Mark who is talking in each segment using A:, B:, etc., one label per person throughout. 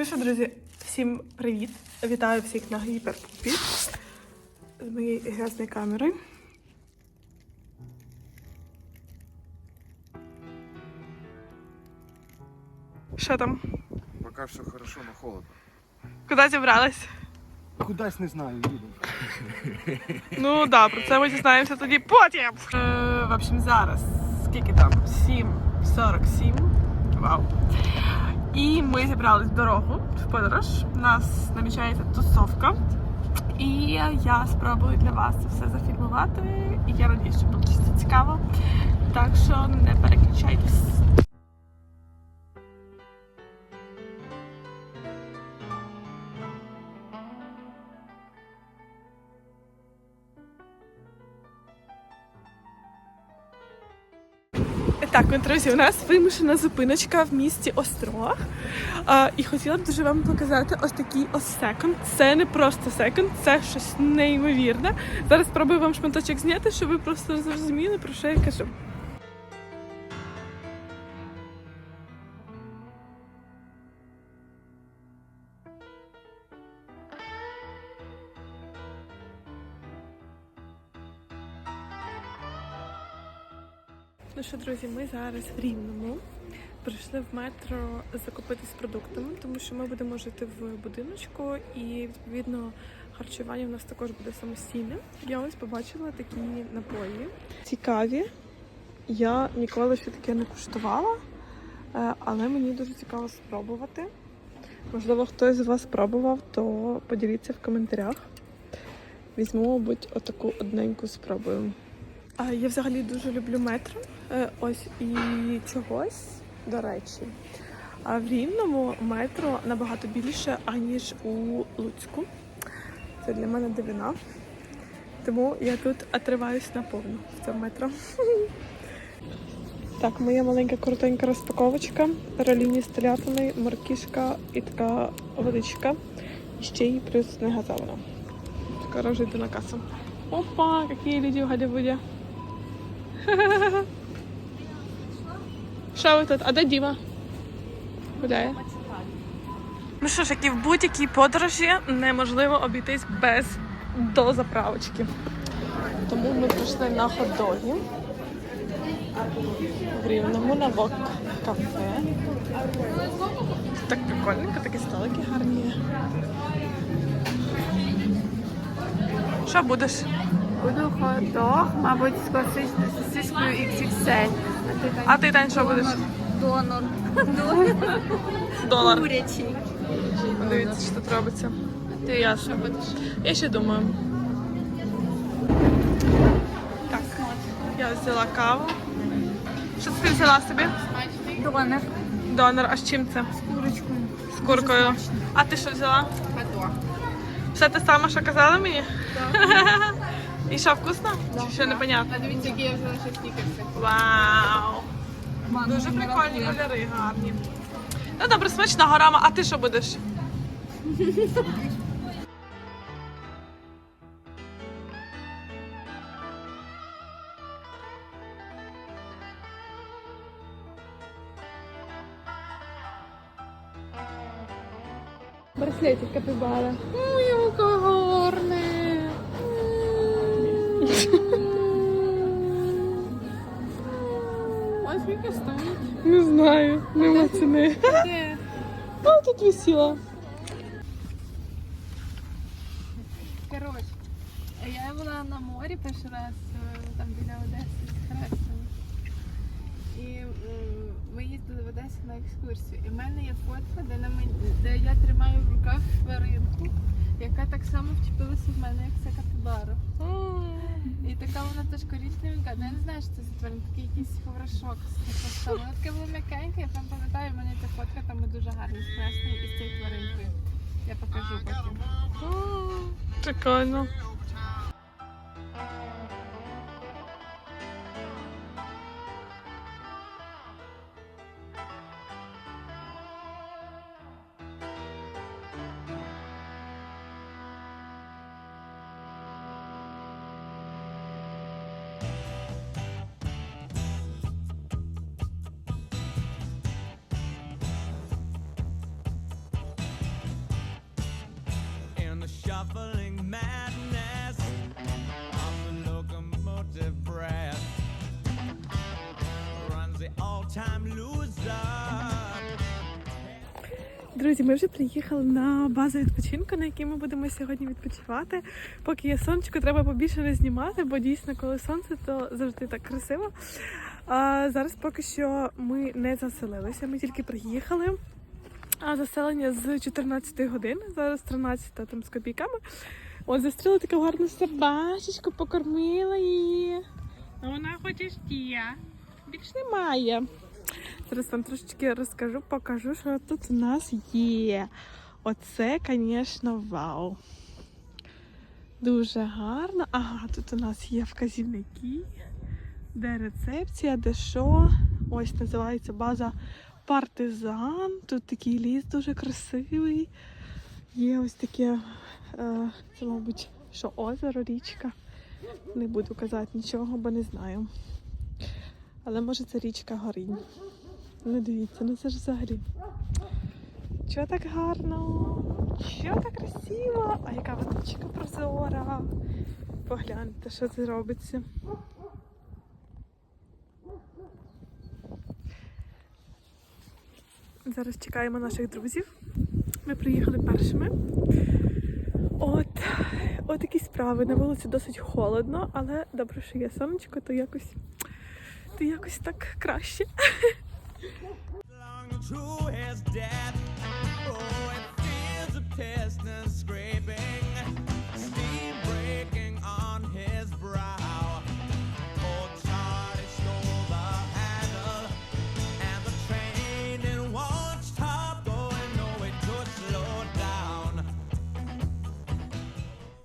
A: Ну що, друзі, всім привіт! Вітаю всіх на гіперпупі з моєю грязною камерою. Що там?
B: Пока все хорошо, но холодно.
A: Куди зібрались?
B: Кудась не знаю, їду.
A: Ну да, про це ми дізнаємося тоді потім. Е, в общем, зараз скільки там? 7.47. Вау. І ми зібрались в дорогу в подорож. У нас намічається тусовка. І я спробую для вас це все зафільмувати. І я надіюсь, що буде цікаво. Так що не переключайтесь. Так, ну, друзі, у нас вимушена зупиночка в місті Острог. А, і хотіла б дуже вам показати ось такий ось секонд. Це не просто секонд, це щось неймовірне. Зараз спробую вам шматочок зняти, щоб ви просто зрозуміли, про що я кажу. Що, друзі, ми зараз в Рівному. Прийшли в метро закупитись продуктами, тому що ми будемо жити в будиночку і відповідно харчування у нас також буде самостійне. Я ось побачила такі напої. Цікаві. Я ніколи ще таке не куштувала, е, але мені дуже цікаво спробувати. Можливо, хтось з вас спробував, то поділіться в коментарях. Візьму, мабуть, отаку одненьку спробую. Я взагалі дуже люблю метро. Е, Ось і чогось, до речі. А в Рівному метро набагато більше, аніж у Луцьку. Це для мене дивина. Тому я тут отриваюсь наповну в цьому метро. Так, моя маленька коротенька розпаковочка. Роліні з телятиною, моркішка і така водичка. І ще й плюс не газована. Скоро вже йду на касу. Опа, які люди в Голлівуді. Що ви тут? А де Діма? Гуляє. Ну що ж, як і в будь-якій подорожі неможливо обійтись без дозаправочки. Тому ми прийшли на хот-доги. В Рівному на вок кафе. Так прикольненько, такі столики гарні. є. Що будеш?
C: Буду хот-дог, мабуть, з класичною сосискою XXL. А ти
A: Тань, що будеш?
C: донор.
A: Долар.
C: Курячий.
A: Дивіться, що тут робиться. Ти я що будеш? Я ще думаю. Так, я взяла каву. Що ти взяла собі?
C: Донор.
A: Донор, а з чим це?
C: Курочкою.
A: З куркою. А ти що взяла?
C: Хот-дог.
A: Все те саме, що казала мені? І що, вкусно? Чи ще непонятно?
C: А дивіться, які я взяла ще снікерси.
A: Вау! Дуже прикольні кольори, гарні. Ну добре, смачного рама. А ти що будеш? Браслетик капібара. Не знаю, нема ціни.
C: Де?
A: А тут висіла.
C: Коротше, я була на морі перший раз, е, там біля Одеси з Хрестом. І ми їздили в Одесі на екскурсію. І в мене є фотка, де, на мені, де я тримаю в руках тваринку, яка так само вчепилася в мене, як ця капібара. І така вона теж коричневенька, ну, я не знаю, що це за тварин, такий якийсь ховрашок з хвостом. Вона така була м'якенька, я прям пам'ятаю, в мене ця фотка там дуже гарно з із цією тваринкою. Я покажу потім.
A: Прикольно. Друзі, ми вже приїхали на базу відпочинку, на якій ми будемо сьогодні відпочивати. Поки є сонечко, треба побільше не знімати, бо дійсно, коли сонце, то завжди так красиво. А зараз поки що ми не заселилися, ми тільки приїхали. А заселення з 14 години, зараз 13 там з копійками. От зустріла таку гарну собачечку, покормила її. А вона хоче ще. Більш немає. Зараз вам трошечки розкажу, покажу, що тут у нас є. Оце, звісно, вау. Дуже гарно. Ага, тут у нас є вказівники, де рецепція, де що. Ось називається база партизан. Тут такий ліс дуже красивий. Є ось таке, е, це, мабуть, що озеро, річка. Не буду казати нічого, бо не знаю. Але може це річка Горінь. Ну дивіться, ну це ж взагалі. Чого так гарно? Що так красиво? А яка водичка прозора? Погляньте, що це робиться. Зараз чекаємо наших друзів. Ми приїхали першими. От, от такі справи. На вулиці досить холодно, але добре, що є сонечко, то якось, то якось так краще.
D: Long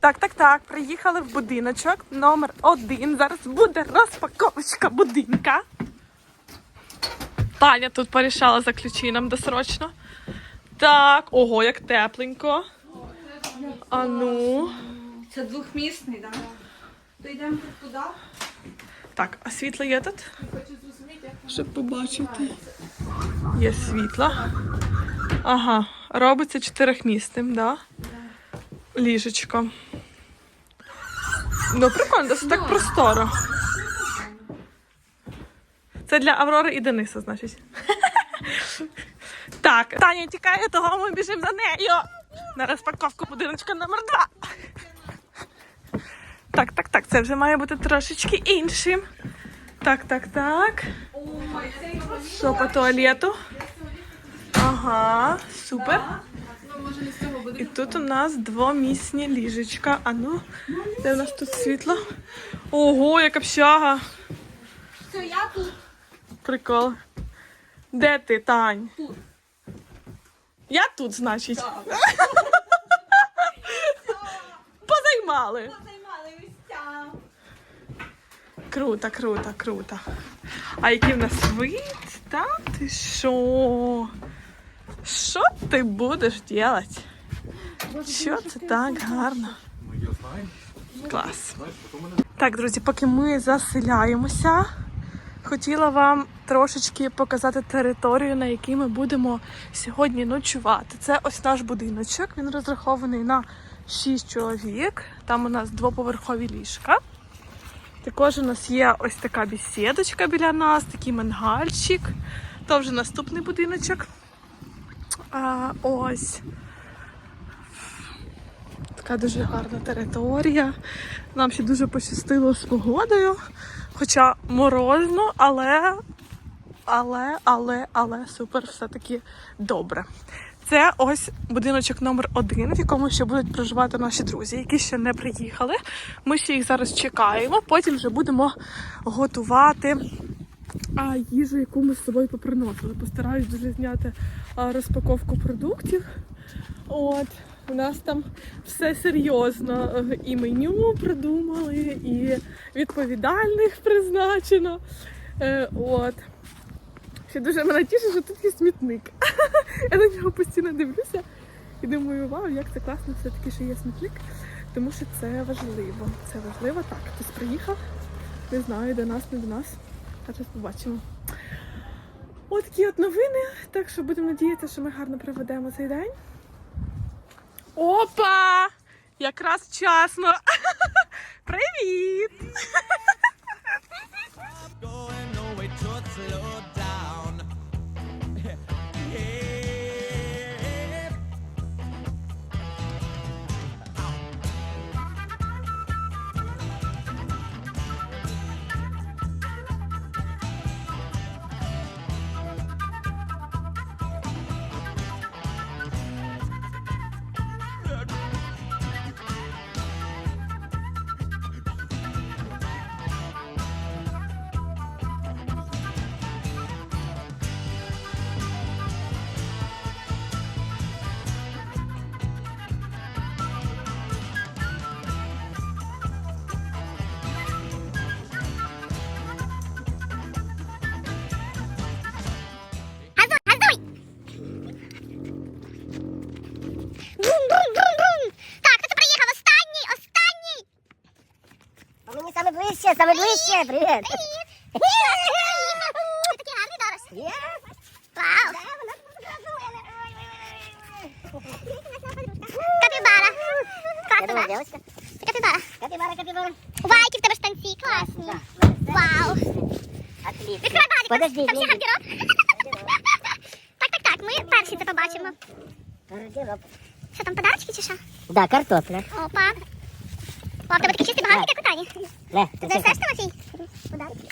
A: Так, так, так. Приїхали в будиночок номер один. Зараз буде розпаковочка будинка. Таня тут порішала за ключі нам досрочно. Так, ого, як тепленько. А ну.
E: Це двохмісний, так? То йдемо туди.
A: Так, а світло є тут? Щоб побачити. Є світло. Ага, робиться чотирьохмісним, да? Ліжечко. Ну, прикольно, досить так просторо. Це для Аврори і Дениса, значить. Так, Таня тікає, того ми біжимо за нею. На розпаковку будиночка номер два. Так, так, так, це вже має бути трошечки іншим. Так, так, так. Що по туалету? Ага, супер. І тут у нас двомісні ліжечка. А ну, де у нас тут світло? Ого, яка общага.
E: Все, я тут.
A: Прикол. Де ти, Тань? Тут. Я тут, значить. Позаймали.
E: Займали місця.
A: Круто, круто, круто. А який в нас вид? Та ти що? Що ти будеш робити? Що це так гарно? Клас. Так, друзі, поки ми заселяємося, хотіла вам трошечки показати територію, на якій ми будемо сьогодні ночувати. Це ось наш будиночок. Він розрахований на 6 чоловік. Там у нас двоповерхові ліжка. Також у нас є ось така бесідочка біля нас, такий мангальчик. То вже наступний будиночок. А, ось. Така дуже гарна територія. Нам ще дуже пощастило з погодою. Хоча морозно, але, але, але, але супер все-таки добре. Це ось будиночок номер один, в якому ще будуть проживати наші друзі, які ще не приїхали. Ми ще їх зараз чекаємо. Потім вже будемо готувати а, їжу, яку ми з собою поприносили. Постараюсь дуже зняти розпаковку продуктів. От. У нас там все серйозно. І меню придумали, і відповідальних призначено. Е, От. Ще дуже мене тішить, що тут є смітник. Я на нього постійно дивлюся і думаю, вау, як це класно, все-таки, що є смітник. Тому що це важливо. Це важливо. Так, хтось приїхав. Не знаю, до нас, не до нас. А Зараз побачимо. От такі от новини. Так що будемо надіятися, що ми гарно проведемо цей день. Опа! Якраз вчасно. Привіт!
F: Привіт! Привіт! Вау! Капібара. Класна, капібара. Капібара, капібара. Вау, в тебе штанці, класні. Вау. Відкривай.
G: Подожди,
F: Там ще гардероб. Так, так, так, ми перші це побачимо. Гардероб. Що там, подарочки чи що?
G: Да, картопля.
F: Опа. О, в тебе такий чистий багатик, як у Тані.
G: Не,
F: Ти
G: це,
F: несеш, Тимофій? Подарочки.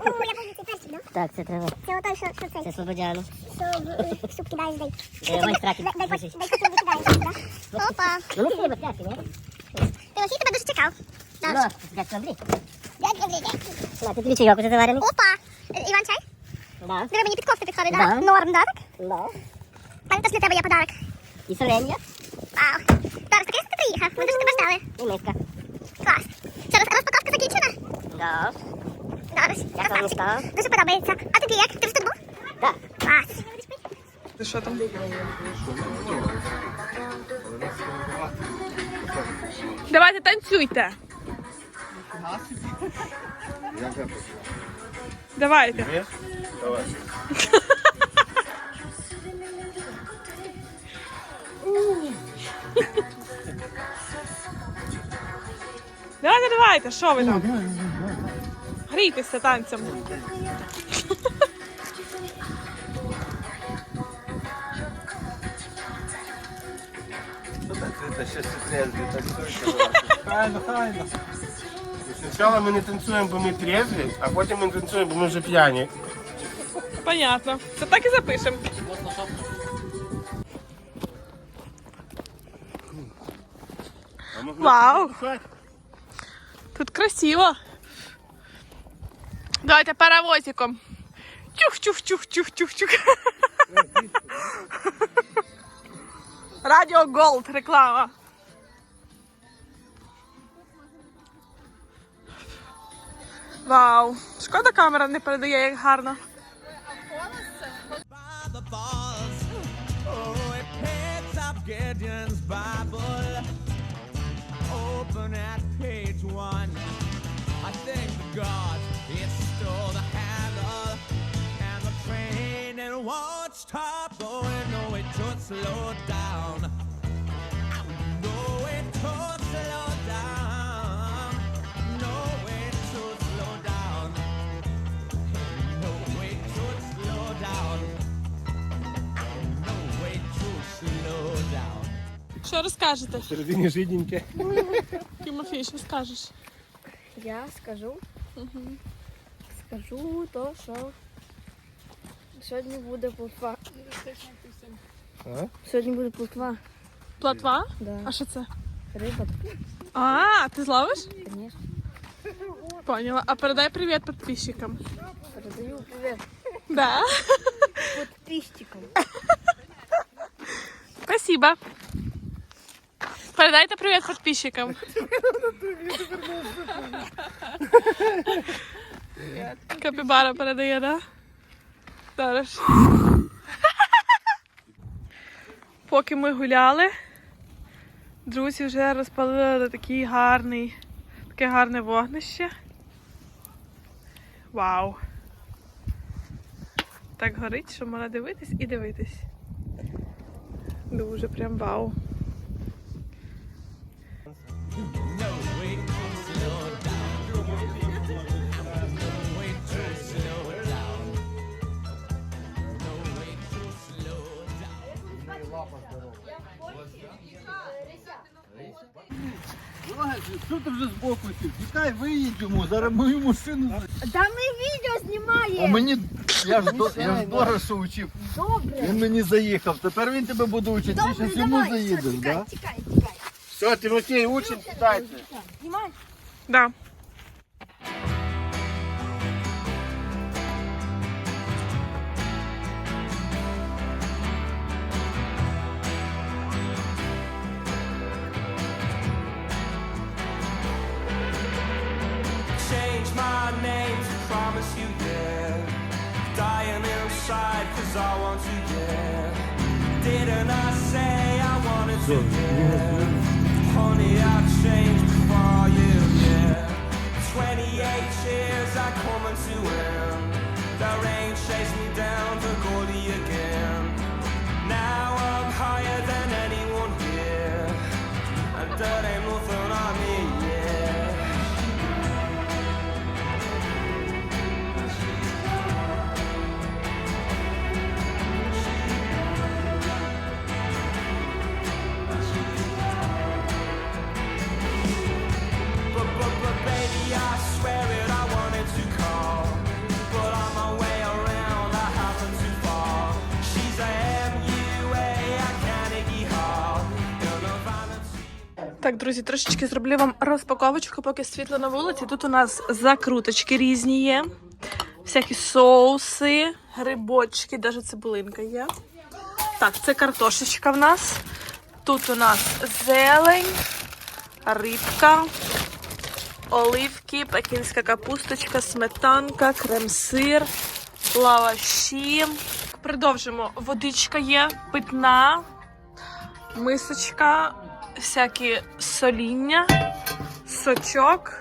F: О, я помню, це перший, да?
G: так, це треба.
F: Це отой, що, що
G: Це
F: цей,
G: слободяну.
F: що в, е, в суп кидаєш, дай.
G: Е, майстраки
F: Дай, дай,
G: біжить.
F: дай, потім викидаєш, да? Опа.
G: Ну, не сильно пляшки, ні?
F: Тимофій тебе дуже чекав.
G: Ну,
F: Добре.
G: як Андрій.
F: Дядь, добрий день.
G: На, ти тобі чайок уже заварений?
F: Опа. Е, Іван чай?
G: Да.
F: Диви, мені під кофту підходить, да?
G: Да.
F: Норм, да, так?
G: Да.
F: Пані, теж для тебе є подарок.
G: І соленья,
F: Вау. Зараз таке, що ти приїхав. Ми дуже тебе ждали.
G: і миска.
F: Клас. Що, роз- розпаковка
G: Да.
F: Добре.
G: Як вам міста?
F: Дуже подобається. А тобі як? Ти вже тут був?
G: Да.
F: Клас.
A: Ти що там? Давайте танцюйте. Давайте. Давайте, давайте, що ви там? Грійтеся танцем.
H: Это сейчас трезві, танцюйте. Хайно, хайно. Спочатку ми не танцюємо, бо ми трезві, а потім ми танцюємо, бо ми вже п'яні.
A: Понятно. Це так і запишемо. Вау! Тут красиво. Давайте паровозиком. Чух-чух-чух-чух-чух-чух. Радіо Голд реклама. Вау. Шкода камера не передає як гарно.
I: Open at page one. I think God it stole the handle, and the train it won't stop going. No, it should slow down. No, it should slow down. No, it should slow down. No, it should slow down. No way to slow down.
A: Що розкажете?
H: Середині жиденьке.
A: Тимофій, що скажеш?
J: Я скажу Скажу то, що сьогодні буде плотва.
H: А?
J: Сьогодні буде плотва.
A: Платва?
J: Да.
A: А що це?
J: Риба,
A: А, ти зловиш?
J: звісно.
A: Поняла. А передай привіт підписчикам.
J: Передаю привіт
A: Да.
J: підписчикам.
A: Спасибо. Передайте привіт підписчикам. Капібара передає, да? Зараз. Поки ми гуляли, друзі вже розпалили такий гарний, таке гарне вогнище. Вау! Так горить, що можна дивитись і дивитись. Дуже прям вау.
B: Що ти вже збоку сів? Тікай, виїдемо, зараз мою машину.
F: Та ми відео
B: А
F: знімаємо.
B: мені я ж до я ж дорожче учив.
F: Добре.
B: Він мені заїхав. Тепер він тебе буде учити. Ти
F: Добре,
B: зараз йому
F: давай.
B: заїдеш,
F: Все, тікай,
B: так?
F: тікай, тікай.
H: Все, Тимофей, учим, сідайте.
F: Знімай.
A: Да.
D: Yeah. Honey, I've changed for you, yeah. 28 years I coming to end. The rain chased me down to Goldie
A: друзі, трошечки зроблю вам розпаковочку, поки світло на вулиці. Тут у нас закруточки різні є. Всякі соуси, грибочки, навіть цибулинка є. Так, це картошечка в нас. Тут у нас зелень, рибка, оливки, пекінська капусточка, сметанка, крем-сир, лаваші. Продовжимо. Водичка є, питна, мисочка, всякі соління, сочок,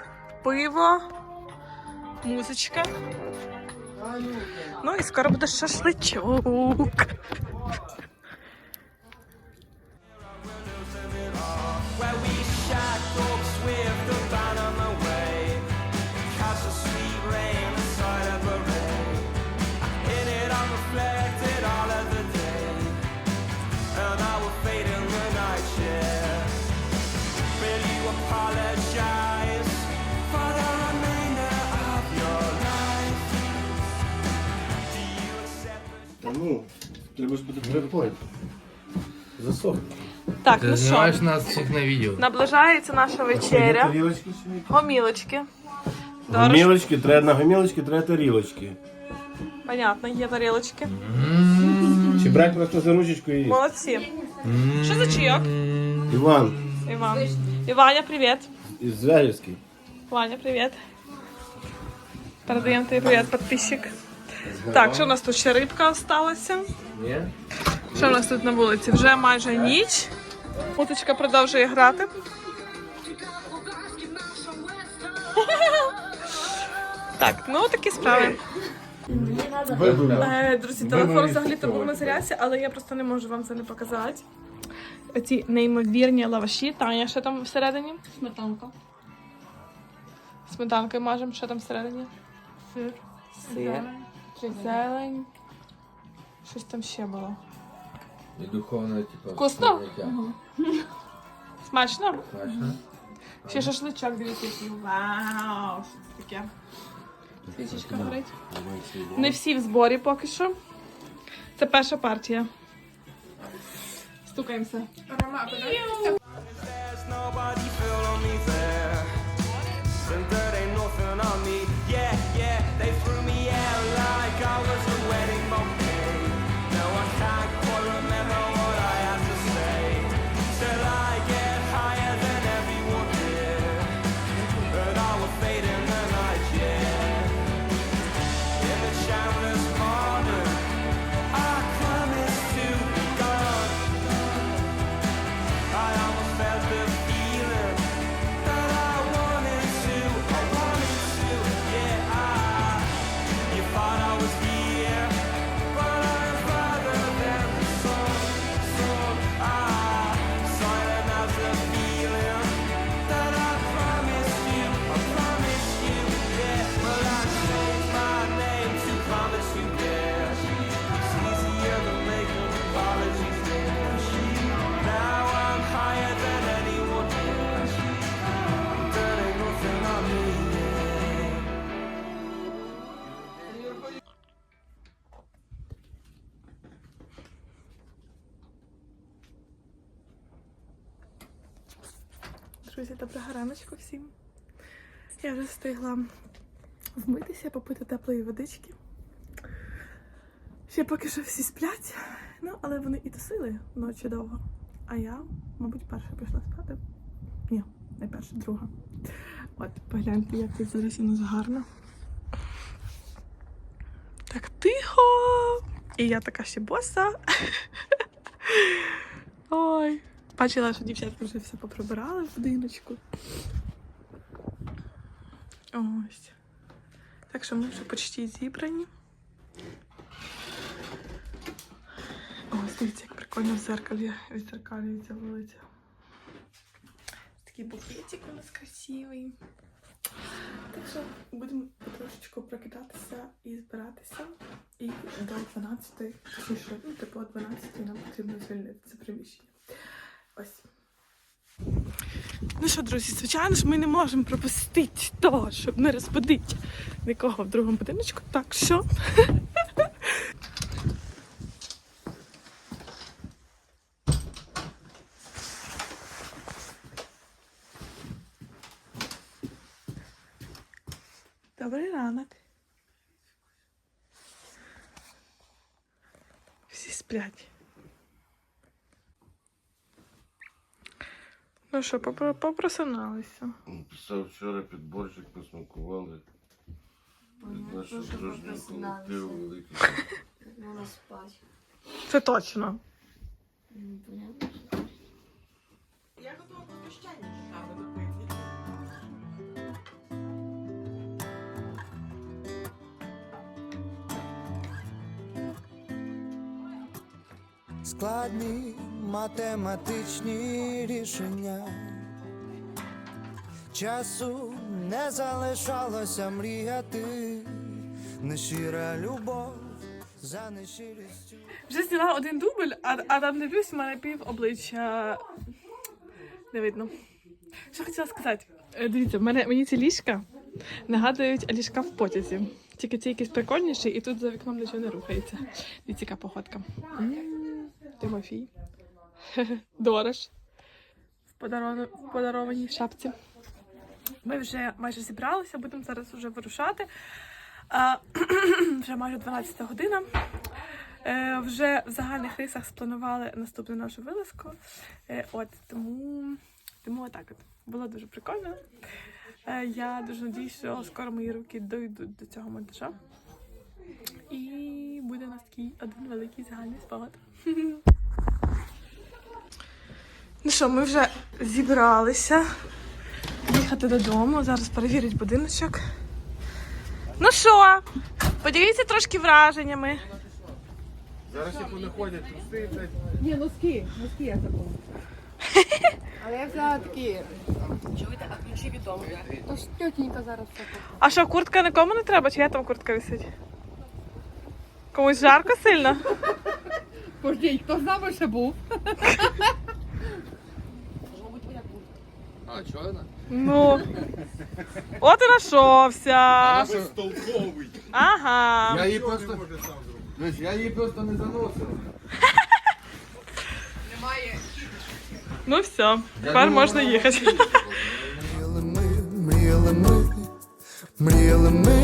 A: пиво, музичка. Ну і скоро буде шашличок.
H: Ну, треба ж буде приходь. Засох.
A: Так, ну що,
K: нас всіх на відео.
A: наближається наша вечеря.
H: Тарілочки сьогодні?
A: Гомілочки. Дорож,
H: Гомілочки, треба на гомілочки, треба тарілочки.
A: понятно, є тарілочки.
H: Чи брати просто за ручечку і...
A: Молодці. Що за чайок?
H: Іван,
A: Іван. Іваня, привіт.
H: із Звягівський.
A: Ваня, привіт. Передаємо тобі привіт, підписчик. Так, що у нас тут ще рибка осталася?
K: Ні?
A: Що у нас тут на вулиці? Вже майже ніч. Уточка продовжує грати. Так, ну такі справи. Е, Друзі, телефон взагалі то був на зарядці, але я просто не можу вам це не показати. Оці неймовірні лаваші. Таня, що там всередині? Сметанка. Сметанкою мажемо, що там всередині? Сир. Сир. Зелень. Щось там ще було.
K: І духовне, типу.
A: Вкусно?
K: сприйняття.
A: Смачно?
K: Смачно?
A: Ще шашличок, дивіться, який. Вау! Що це таке? Свічечка горить. Не всі в зборі поки що. Це перша партія.
D: Stukaj
A: se. Aroma, раночку всім. Я вже встигла вмитися, попити теплої водички. Ще поки що всі сплять, ну але вони і тусили ночі довго. А я, мабуть, перша пішла спати. Ні, не перша, друга. От, погляньте, як тут зараз у нас гарно. Так тихо. І я така ще боса. Ой. Бачила, що дівчатки вже все поприбирали в будиночку. Ось. Так що ми вже почти зібрані. Ось, дивіться, як прикольно в зеркалі відзеркалюється вулиця. Такий букетик у нас красивий. Так що будемо потрошечку прокидатися і збиратися. І до 12, точніше, ну, типу, о 12 нам потрібно звільнити це приміщення. Ось. Ну що, друзі, звичайно ж, ми не можемо пропустити того, щоб не розбудити нікого в другому будиночку. Так що. Добрий ранок. Всі сплять. Ну що, попросиналися?
L: Ну, Писав вчора підборчик, посмакували. Від Понятно, нашого
J: Вона спать.
A: Це точно. Ну, Я готова до піщані шаби допити.
M: Складні математичні рішення. Часу не залишалося мріяти, нещира любов за нещирістю.
A: Вже зняла один дубль, а, а там дивлюсь, у мене пів обличчя не видно. Що хотіла сказати? Е, Дивіться, в мене, мені ці ліжка нагадують ліжка в потязі. Тільки ці якісь прикольніші, і тут за вікном нічого не рухається. Дивіться, яка походка. Тимофій. Дорож. В, подарованій шапці. Ми вже майже зібралися, будемо зараз вже вирушати. А, вже майже 12 година. Е, вже в загальних рисах спланували наступну нашу вилазку. Е, от тому, тому отак от. Було дуже прикольно. Е, я дуже надіюсь, що скоро мої руки дойдуть до цього монтажа. І буде у нас такий один великий загальний спогад. Ну що, ми вже зібралися їхати додому. Зараз перевірять будиночок. Ну що, поділіться трошки враженнями.
L: Зараз як вони ходять, труси, блядь.
C: Ні, носки, носки я забула. Але я взяла такі. Чуєте, а ключі відомо. То ж тетенька зараз все купить.
A: А що, куртка нікому не треба? Чи я там куртка висить? Комусь жарко сильно?
C: Пождіть, хто з нами ще був?
B: А, чорна?
A: Ну. От і нашовся.
N: Толковий.
A: Ага.
B: Я її просто. Дивись, я її просто не заносив.
A: Ну все, тепер можна їхати.
M: Мріяли ми, мріяли ми, мріяли ми,